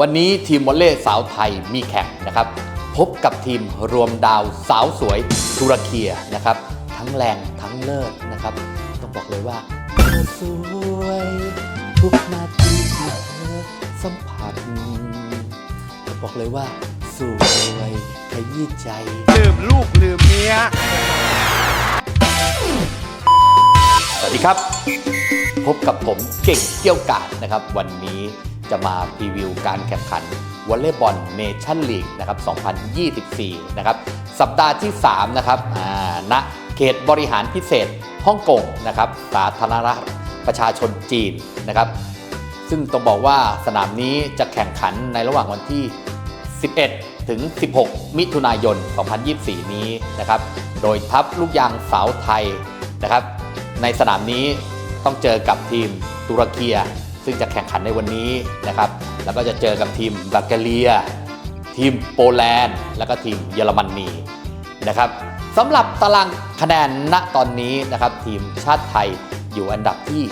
วันนี้ทีมวอลเลย์สาวไทยมีแข่งนะครับ พบกับทีมรวมดาวสาวสวยตุรเคียนะครับ ทั้งแรงทั้งเลิศนะครับ ต้องบอกเลยว่าเธอสวยทุกนาทีที่เธอสัมผัสต้องบอกเลยว่า สวยขยี้ใจ ลืมลูกลืมเมีย สวัสดีครับ พบกับผมเก่งเกี่ยวกาดนะครับ วันนี้ จะมาพรีวิวการแข่งขันวอลเลย์บอลเนชั่นลีกนะครับ 2024 นะครับ สัปดาห์ที่ 3 นะครับณเขตบริหารพิเศษฮ่องกงนะครับ สาธารณรัฐประชาชนจีนนะครับ ซึ่งต้องบอกว่าสนามนี้จะแข่งขันในระหว่างวันที่ 11 ถึง 16 มิถุนายน 2024 นี้นะครับ โดยทัพลูกยางสาวไทยนะครับ ในสนามนี้ต้องเจอกับทีมตุรเกีย ซึ่งจะแข่งขันในวันนี้นะครับ แล้วก็จะเจอกับทีมบัลแกเรีย ทีมโปแลนด์ แล้วก็ทีมเยอรมนีนะครับสำหรับตารางคะแนนณตอนนี้นะครับ ทีมชาติไทยอยู่อันดับที่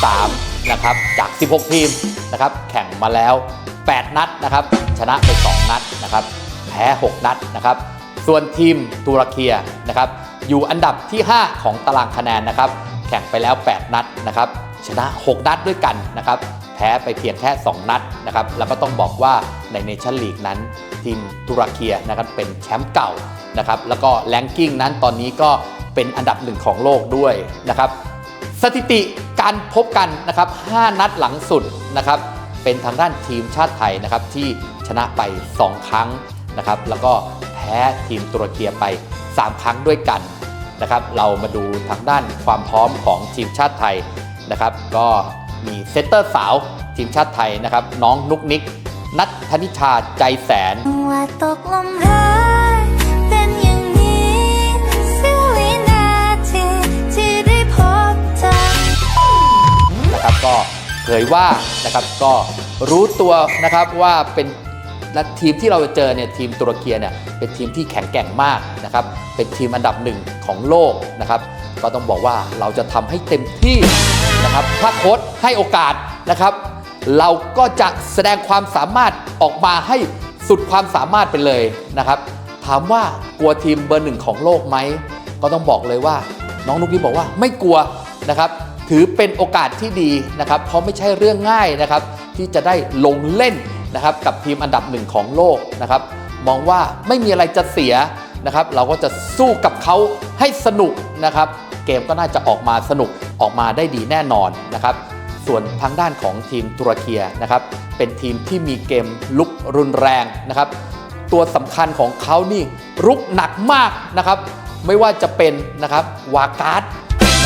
13 นะครับ จาก 16 ทีมนะครับ แข่งมาแล้ว 8 นัดนะครับ ชนะไป 2 นัดนะครับ แพ้ 6 นัดนะครับ ส่วนทีมตุรเกียนะครับ อยู่อันดับที่ 5 ของตารางคะแนนนะครับ แข่งไปแล้ว 8 นัดนะครับชนะ 6 นัดด้วยกันนะครับแพ้ไปเพียงแค่ 2 นัดนะครับแล้วก็ต้องบอกว่าในเนชั่นลีกนั้น ทีมตุรเกียนะครับเป็นแชมป์เก่านะครับแล้วก็แลนกิ้งนั้นตอนนี้ก็เป็นอันดับหนึ่งของโลกด้วยนะครับสถิติการพบกันนะครับ 5 นัดหลังสุดนะครับเป็นทางด้านทีมชาติไทยนะครับที่ชนะไป 2 ครั้งนะครับแล้วก็แพ้ทีมตุรเกียไป 3 ครั้งด้วยกัน นะครับเรามาดูทางด้านความพร้อมของทีมชาติไทยนะครับ ก็มีเซตเตอร์สาวทีมชาติไทยนะครับ น้องนุกนิก นัทธนิชาใจแสน ว่าตกลมรักเป็นอย่างนี้เสี้ยววินาทีที่ได้พบเธอ นะครับก็เผยว่านะครับก็รู้ตัวนะครับว่าเป็น และทีมที่เราจะเจอเนี่ยทีมตุรกีเนี่ยเป็นทีมที่แข็งแกร่งมากนะครับเป็นทีมอันดับหนึ่งของโลกนะครับก็ต้องบอกว่าเราจะทำให้เต็มที่นะครับถ้าโค้ชให้โอกาสนะครับ เราก็จะแสดงความสามารถออกมาให้สุดความสามารถไปเลยนะครับ ถามว่ากลัวทีมเบอร์หนึ่งของโลกไหมก็ต้องบอกเลยว่า น้องนุกนี้บอกว่าไม่กลัวนะครับ ถือเป็นโอกาสที่ดีนะครับ เพราะไม่ใช่เรื่องง่ายนะครับ ที่จะได้ลงเล่น นะครับกับทีมอันดับหนึ่งของโลกนะครับมองว่าไม่มีอะไรจะเสียนะครับ เราก็จะสู้กับเขาให้สนุกนะครับ เกมก็น่าจะออกมาสนุกออกมาได้ดีแน่นอนนะครับ ส่วนทางด้านของทีมตุรเกียนะครับ เป็นทีมที่มีเกมลุกรุนแรงนะครับ ตัวสำคัญของเขานี่รุกหนักมากนะครับ ไม่ว่าจะเป็นนะครับวาการ์ด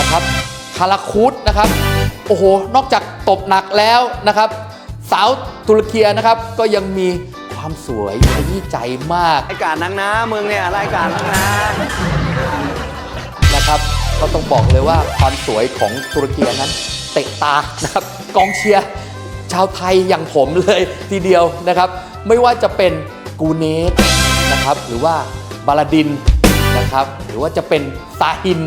นะครับคาราคูดนะครับ โอ้โห นอกจากตบหนักแล้วนะครับ สาวตุรเกียนะครับก็ยังมีความสวยขยี้ใจมากรายการนังนะเมืองเนี่ยรายการนังนะนะครับก็ต้องบอกเลยว่าความสวยของตุรเกียนั้นเตะตานะครับกองเชียร์ชาวไทยอย่างผมเลยทีเดียวนะครับ ไม่ว่าจะเป็นกูเนสนะครับหรือว่าบาลาดินนะครับหรือว่าจะเป็นซาฮิน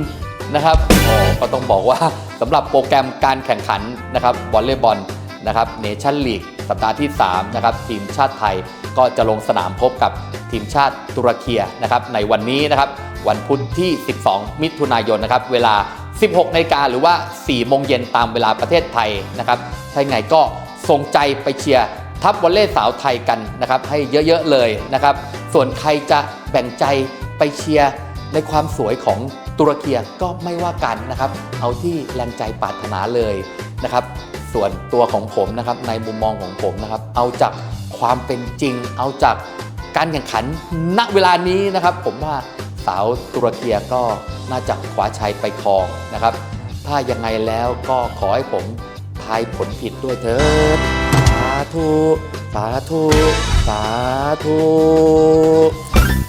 นะครับโอ้ก็ต้องบอกว่าสำหรับโปรแกรมการแข่งขันนะครับวอลเลย์บอล นะครับเนชั่นลีกสัปดาห์ที่3นะครับทีมชาติไทยก็จะลงสนามพบกับทีมชาติตุรเกียนะครับในวันนี้นะครับวันพุธที่ 12 มิถุนายนนะครับเวลา 16นาฬิกาหรือว่า 4 โมงเย็นตามเวลาประเทศไทยนะครับถ้าไงก็ส่งใจไปเชียร์ทัพวอลเลย์สาวไทยกันนะครับให้เยอะๆเลยนะครับส่วนใครจะแบ่งใจไปเชียร์ในความสวยของตุรเกียก็ไม่ว่ากันนะครับ เอาที่แรงใจปรารถนาเลยนะครับ ส่วนตัวของผมนะครับในมุมมองของผมนะครับ เอาจากความเป็นจริง เอาจากการแข่งขันณเวลานี้นะครับ ผมว่าสาวตุรเกียก็น่าจะคว้าชัยไปครองนะครับ ถ้ายังไงแล้วก็ขอให้ผมทายผลผิดด้วยเถิดสาธุ สาธุ สาธุ